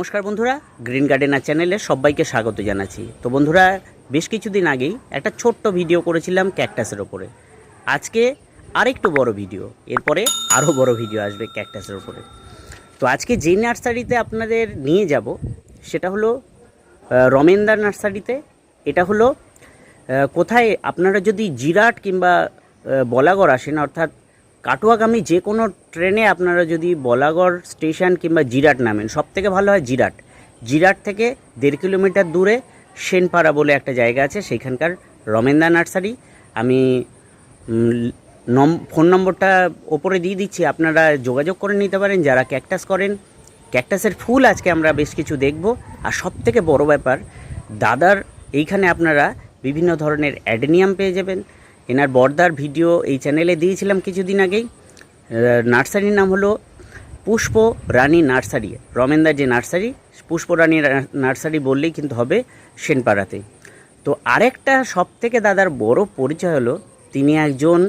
নমস্কার বন্ধুরা green gardener চ্যানেলে সবাইকে স্বাগত জানাচ্ছি। তো বন্ধুরা, বেশ কিছুদিন আগেই একটা ছোট্ট ভিডিও করেছিলাম ক্যাকটাসের ওপরে আজকে আরেকটু বড় ভিডিও, এরপরে আরও বড় ভিডিও আসবে ক্যাকটাসের ওপরে তো আজকে যে নার্সারিতে আপনাদের নিয়ে যাব, সেটা হলো রমেনদার নার্সারিতে। এটা হলো কোথায় আপনারা যদি জিরাট কিংবা বলাগড় আসেন, অর্থাৎ কাটুয়াগামী যে কোনো ট্রেনে আপনারা যদি বলাগড় স্টেশন কিংবা জিরাট নামেন সব থেকে ভালো হয় জিরাট। জিরাট থেকে দেড় কিলোমিটার দূরে সেনপাড়া বলে একটা জায়গা আছে সেইখানকার রমেনদা নার্সারি। আমি নম, ফোন নম্বরটা ওপরে দিয়ে দিচ্ছি, আপনারা যোগাযোগ করে নিতে পারেন, যারা ক্যাকটাস করেন। ক্যাকটাসের ফুল আজকে আমরা বেশ কিছু দেখব। আর সব থেকে বড় ব্যাপার, দাদার এইখানে আপনারা বিভিন্ন ধরনের অ্যাডেনিয়াম পেয়ে যাবেন। এনার বর্দার ভিডিও এই চ্যানেলে দিয়েছিলাম কিছুদিন আগেই। নার্সারির নাম হলো পুষ্প রানী নার্সারি। রমেনদার যে নার্সারি, পুষ্প রানী নার্সারি বললেই কিন্তু হবে সেনপাড়াতে। তো আরেকটা সব থেকে দাদার বড় পরিচয় হলো তিনি একজন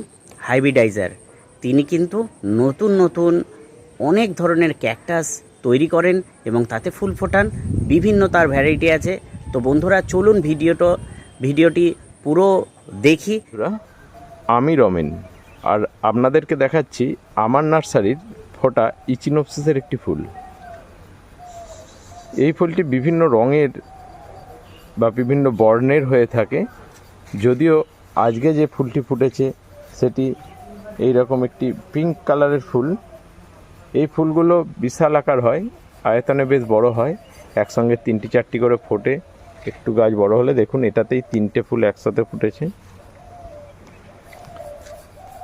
হাইব্রিডাইজার। তিনি কিন্তু নতুন নতুন অনেক ধরনের ক্যাকটাস তৈরি করেন এবং তাতে ফুল ফোটান। বিভিন্ন তার ভ্যারাইটি আছে। তো বন্ধুরা, চলুন ভিডিওটা ভিডিওটি পুরো দেখি। আমি রমেন, আর আপনাদেরকে দেখাচ্ছি আমার নার্সারির ফোটা ইচিনোপসিসের একটি ফুল। এই ফুলটি বিভিন্ন রঙের বা বিভিন্ন বর্ণের হয়ে থাকে। যদিও আজকে যে ফুলটি ফুটেছে, সেটি এই রকম একটি পিঙ্ক কালারের ফুল। এই ফুলগুলো বিশাল আকার হয়, আয়তনে বেশ বড় হয়, একসঙ্গে তিনটি চারটি করে ফোটে। একটু গাছ বড় হলে দেখুন, এটাতেই তিনটে ফুল একসাথে ফুটেছে।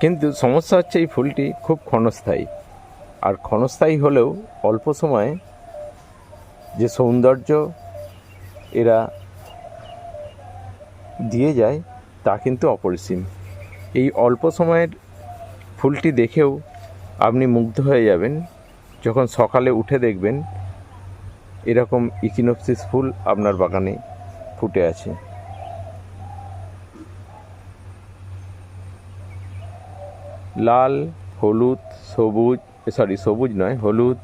কিন্তু সমস্যা হচ্ছে এই ফুলটি খুব ক্ষণস্থায়ী। আর ক্ষণস্থায়ী হলেও অল্প সময়ে যে সৌন্দর্য এরা দিয়ে যায়, তা কিন্তু অপরিসীম। এই অল্প সময়ের ফুলটি দেখেও আপনি মুগ্ধ হয়ে যাবেন। যখন সকালে উঠে দেখবেন, এরকম ইকিনোপসিস ফুল আপনার বাগানে ফুটে আছে। লাল, হলুদ, সবুজ সরি সবুজ নয়, হলুদ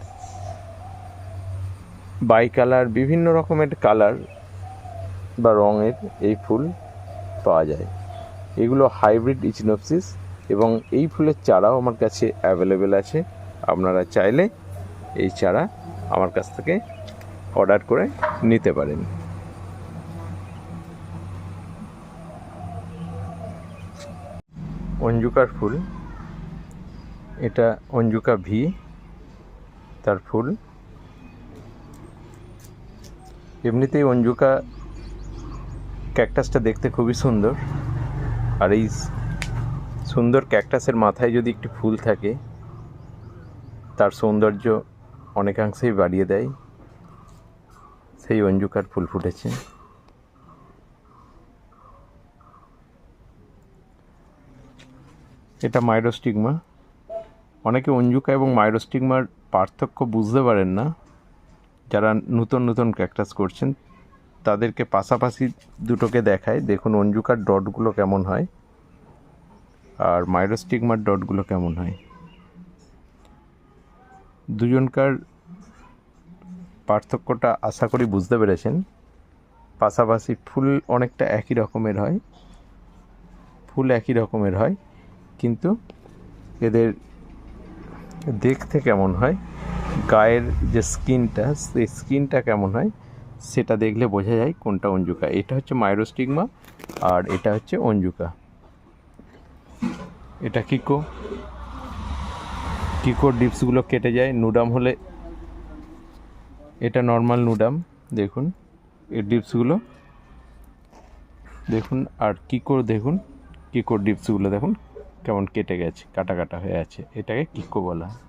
বাই কালার বিভিন্ন রকমের কালার বা রঙের এই ফুল পাওয়া যায়। এগুলো হাইব্রিড ইচিনোপসিস এবং এই ফুলের চারাও আমার কাছে অ্যাভেলেবেল আছে। আপনারা চাইলে এই চারা আমার কাছ থেকে অর্ডার করে নিতে পারেন। অঞ্জুকার ফুল এটা অঞ্জুকা ভি, তার ফুল। এমনিতেই অঞ্জুকা ক্যাকটাসটা দেখতে খুবই সুন্দর। আর এই সুন্দর ক্যাকটাসের মাথায় যদি একটি ফুল থাকে, তার সৌন্দর্য অনেকাংশেই বাড়িয়ে দেয়। সেই অঞ্জুকার ফুল ফুটেছে। এটা মাইরোস্টিগমা। অনেকে অঞ্জুকা এবং মাইরোস্টিগমার পার্থক্য বুঝতে পারেন না। যারা নতুন নতুন ক্যাকটাস করছেন, তাদেরকে পাশাপাশি দুটোকে দেখায়। দেখুন অঞ্জুকার ডটগুলো কেমন হয় আর মাইরোস্টিগমার ডটগুলো কেমন হয়। দুজনকার পার্থক্যটা আশা করি বুঝতে পেরেছেন। পাশাপাশি ফুল অনেকটা একই রকমের হয়। ফুল একই রকমের হয়। কিন্তু এদের দেখতে কেমন হয়, গায়ের যে স্কিনটা, সেই স্কিনটা কেমন হয়, সেটা দেখলে বোঝা যায় কোনটা অঞ্জুকা। এটা হচ্ছে মাইরোস্টিগমা আর এটা হচ্ছে অঞ্জুকা। এটা কিকো। কিকোর ডিপসগুলো কেটে যায়, নুডাম হলে এটা নর্মাল নুডাম, দেখুন, এর ডিপসগুলো। দেখুন, আর কিকোর দেখুন, কিকোর ডিপসগুলো দেখুন কেমন কেটে গেছে কাটা কাটা হয়ে আছে এটাকে কিকো বলা হয়।